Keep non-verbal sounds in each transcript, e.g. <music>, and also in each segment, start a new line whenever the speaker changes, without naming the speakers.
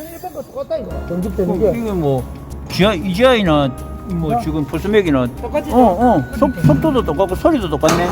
1100거 똑같다 이거 전집되는 게.
이게 뭐 GI, EGI나 뭐
야.
지금 포스맥이나
똑같이
어, 어, 속, 속도도 똑같고 소리도 똑같네.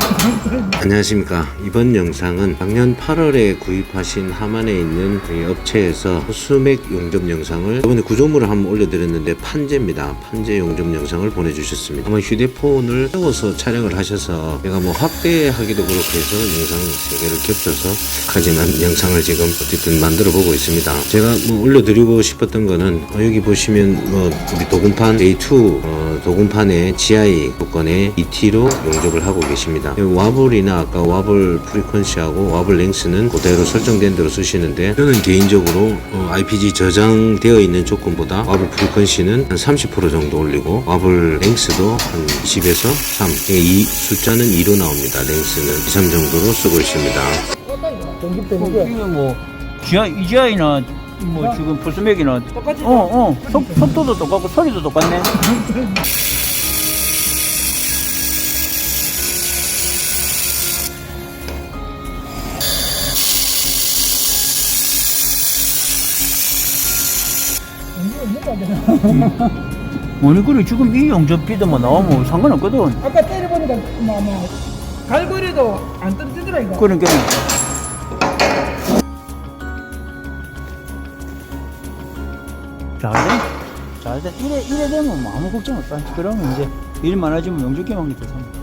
안녕하십니까 이번 영상은 작년 8월에 구입하신 하만에 있는 이 업체에서 수맥 용접 영상을 이번에 구조물을 한번 올려드렸는데 판재입니다 판재 용접 영상을 보내주셨습니다 아마 휴대폰을 세워서 촬영을 하셔서 제가 뭐 확대하기도 그렇고 해서 영상 세 개를 겹쳐서 하지만 영상을 지금 어쨌든 만들어 보고 있습니다 제가 뭐 올려드리고 싶었던 거는 어, 여기 보시면 뭐 우리 도금판 A2 어, 도금판에 GI 조건에 ET로 용접을 하고 계십니다. 와블이나 아까 와블 프리퀀시하고 와블 랭스는 그대로 설정된 대로 쓰시는데 저는 개인적으로 어, IPG 저장되어 있는 조건보다 와블 프리퀀시는 한 30% 정도 올리고 와블 랭스도 한 20에서 3. 이 숫자는 2로 나옵니다. 랭스는 2, 3 정도로 쓰고 있습니다.
이거
어,
게
이게 뭐 GI, EGI나 뭐 지금 포스맥이나
똑같이
어, 어, 속, 속도도 똑같고 소리도 똑같네. 뭐니 그래 지금 이 용접비도만 나오면 상관없거든.
아까 때려보니까 뭐 뭐 갈고리도 안 떨어지더라 이거.
그러니까 잘돼? 잘돼. 이래 이래 되면 뭐 아무 걱정 없다. 그러면 이제 일 많아지면 용접기만 더 삽니다.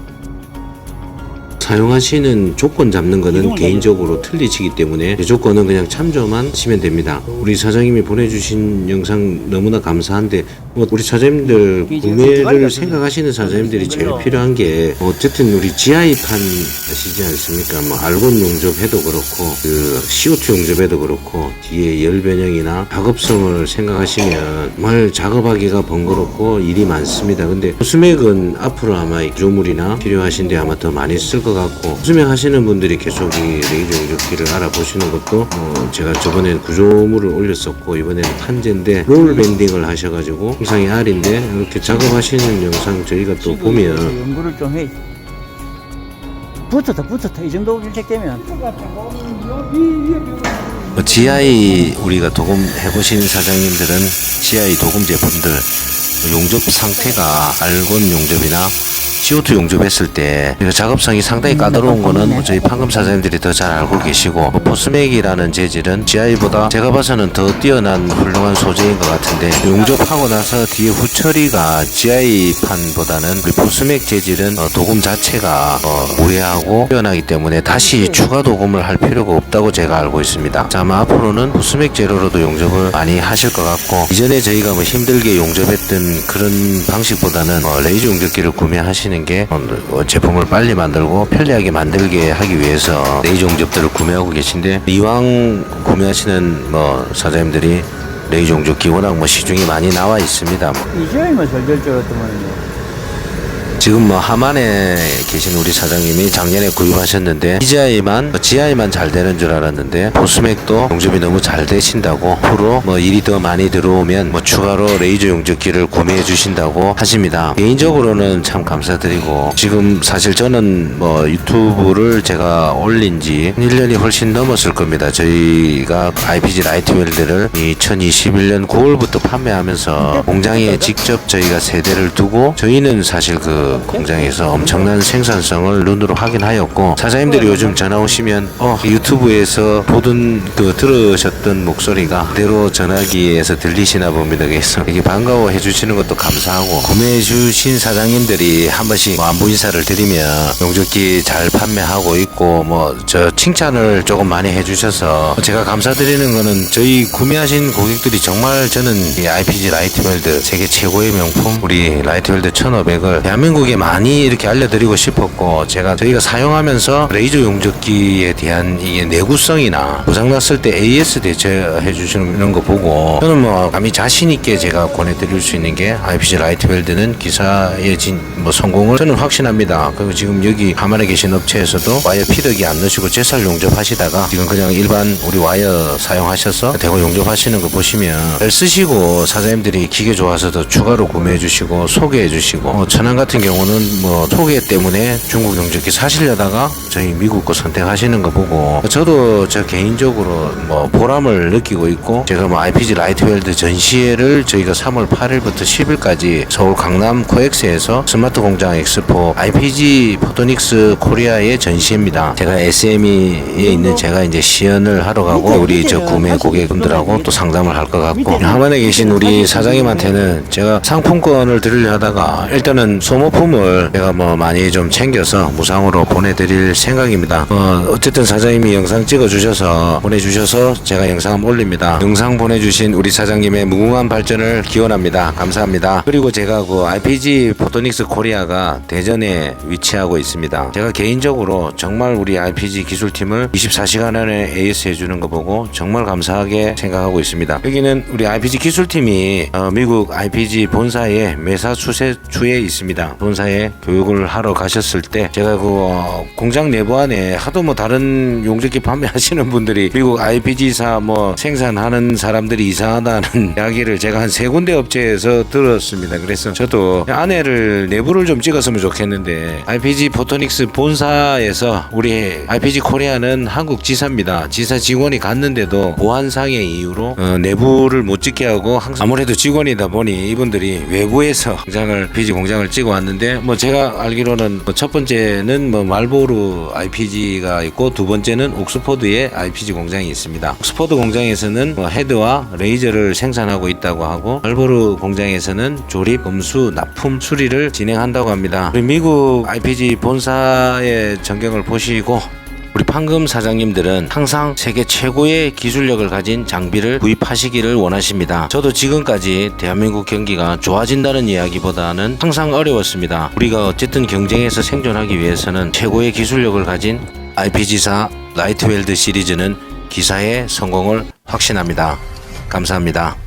사용하시는 조건 잡는 거는 개인적으로 틀리시기 때문에 이 조건은 그냥 참조만 하시면 됩니다. 우리 사장님이 보내주신 영상 너무나 감사한데 뭐 우리 사장님들 구매를 생각하시는 사장님들이 제일. 필요한 게 어쨌든 우리 GI판 아시지 않습니까? 뭐 알곤 용접해도 그렇고 그 CO2 용접해도 그렇고 뒤에 열 변형이나 작업성을 생각하시면 정말 작업하기가 번거롭고 일이 많습니다. 근데 수맥은 앞으로 아마 이 구조물이나 필요하신데 아마 더 많이 쓸 것 같고 수맥 하시는 분들이 계속 이 레이저 용접기를 알아보시는 것도 어 제가 저번에 구조물을 올렸었고 이번에는 판재인데 롤 밴딩을 하셔가지고 영상이 R인데 이렇게 작업하시는 영상 저희가 또 보면
연구를 좀 해. 붙었다 붙었다 이 정도 일색되면
뭐
GI 우리가 도금 해보신 사장님들은 GI 도금 제품들 용접 상태가 알곤 용접이나 CO2 용접했을 때 작업성이 상당히 까다로운 거는 뭐 저희 판금 사장님들이 더 잘 알고 계시고 뭐 포스맥이라는 재질은 GI보다 제가 봐서는 더 뛰어난 훌륭한 소재인 것 같은데 용접하고 나서 뒤에 후처리가 GI 판보다는 우리 포스맥 재질은 어, 도금 자체가 어, 무해하고 뛰어나기 때문에 다시 추가 도금을 할 필요가 없다고 제가 알고 있습니다. 자, 아마 앞으로는 포스맥 재료로도 용접을 많이 하실 것 같고 이전에 저희가 뭐 힘들게 용접했던 그런 방식보다는 어, 레이저 용접기를 구매하시 는게 어, 어, 제품을 빨리 만들고 편리하게 만들게 하기 위해서 레이저 용접들을 구매하고 계신데 이왕 구매하시는 뭐 사장님들이 레이저 용접기 워낙 뭐 시중에 많이 나와 있습니다.
잘될줄 알았더만
지금 뭐 하만에 계신 우리 사장님이 작년에 구입하셨는데 GI만 GI만 잘 되는 줄 알았는데 보스맥도 용접이 너무 잘 되신다고 앞으로 뭐 일이 더 많이 들어오면 뭐 추가로 레이저 용접기를 구매해 주신다고 하십니다. 개인적으로는 참 감사드리고 지금 사실 저는 뭐 유튜브를 제가 올린 지 1년이 훨씬 넘었을 겁니다. 저희가 IPG 라이트 웰드를 2021년 9월부터 판매하면서 공장에 직접 저희가 세대를 두고 저희는 사실 그 공장에서 엄청난 생산성을 눈으로 확인하였고 사장님들이 요즘 전화 오시면 어 유튜브에서 보던 그 들으셨던 목소리가 그대로 전화기에서 들리시나 봅니다. 그래서 이게 반가워해 주시는 것도 감사하고 구매해 주신 사장님들이 한 번씩 뭐 안부 인사를 드리면 용접기 잘 판매하고 있고 뭐 저 칭찬을 조금 많이 해주셔서 제가 감사드리는 거는 저희 구매하신 고객들이 정말 저는 이 IPG 라이트웰드 세계 최고의 명품 우리 라이트웰드 1500을 대한민국 에 많이 이렇게 알려드리고 싶었고 제가 저희가 사용하면서 레이저 용접기에 대한 이게 내구성이나 고장났을 때 AS 대처해 주시는 거 보고 저는 뭐 감히 자신 있게 제가 권해드릴 수 있는 게 IPG 라이트 웰드는 기사의 진 뭐 성공을 저는 확신합니다. 그리고 지금 여기 하만에 계신 업체에서도 와이어 피덕이 안 넣으시고 제살 용접하시다가 지금 그냥 일반 우리 와이어 사용하셔서 대고 용접하시는 거 보시면 잘 쓰시고 사장님들이 기계 좋아서 더 추가로 구매해 주시고 소개해 주시고 어, 천안 같은 경우 는 뭐 소개 때문에 중국 용접기 사시려다가 저희 미국 거 선택하시는 거 보고 저도 저 개인적으로 뭐 보람을 느끼고 있고 제가 뭐 IPG 라이트웰드 전시회를 저희가 3월 8일부터 10일까지 서울 강남 코엑스에서 스마트 공장 엑스포 IPG 포토닉스 코리아의 전시회입니다. 제가 SME에 있는 제가 이제 시연을 하러 가고 우리 저 구매 고객분들하고 또 상담을 할 것 같고 하만에 계신 우리 사장님한테는 제가 상품권을 드리려 하다가 일단은 소모 품을 제가 뭐 많이 좀 챙겨서 무상으로 보내드릴 생각입니다. 어, 어쨌든 사장님이 영상 찍어주셔서 보내주셔서 제가 영상 한번 올립니다. 영상 보내주신 우리 사장님의 무궁한 발전을 기원합니다. 감사합니다. 그리고 제가 그 RPG 포토닉스 코리아가 대전에 위치하고 있습니다. 제가 개인적으로 정말 우리 RPG 기술팀을 24시간 안에 AS 해주는 거 보고 정말 감사하게 생각하고 있습니다. 여기는 우리 RPG 기술팀이 어, 미국 RPG 본사의 매사추세추에 있습니다. 본사에 교육을 하러 가셨을 때 제가 그 어, 공장 내부 안에 하도 뭐 다른 용접기 판매하시는 분들이 미국 IPG사 뭐 생산하는 사람들이 이상하다는 <laughs> 이야기를 제가 한 세 군데 업체에서 들었습니다. 그래서 저도 안에를 내부를 좀 찍었으면 좋겠는데 IPG 포토닉스 본사에서 우리 IPG 코리아는 한국 지사입니다. 지사 직원이 갔는데도 보안상의 이유로 어, 내부를 못 찍게 하고 아무래도 직원이다 보니 이분들이 외부에서 공장을 IPG 공장을 찍어 왔는데 뭐 제가 알기로는 뭐첫 번째는 뭐 말보르 IPG가 있고 두 번째는 옥스퍼드에 IPG 공장이 있습니다. 옥스퍼드 공장에서는 뭐 헤드와 레이저를 생산하고 있다고 하고 말보르 공장에서는 조립, 검수, 납품, 수 리를 진행한다고 합니다. 우리 미국 IPG 본사의 전경을 보시고 우리 판금 사장님들은 항상 세계 최고의 기술력을 가진 장비를 구입하시기를 원하십니다. 저도 지금까지 대한민국 경기가 좋아진다는 이야기보다는 항상 어려웠습니다. 우리가 어쨌든 경쟁에서 생존하기 위해서는 최고의 기술력을 가진 IPG사 라이트웰드 시리즈는 기사의 성공을 확신합니다. 감사합니다.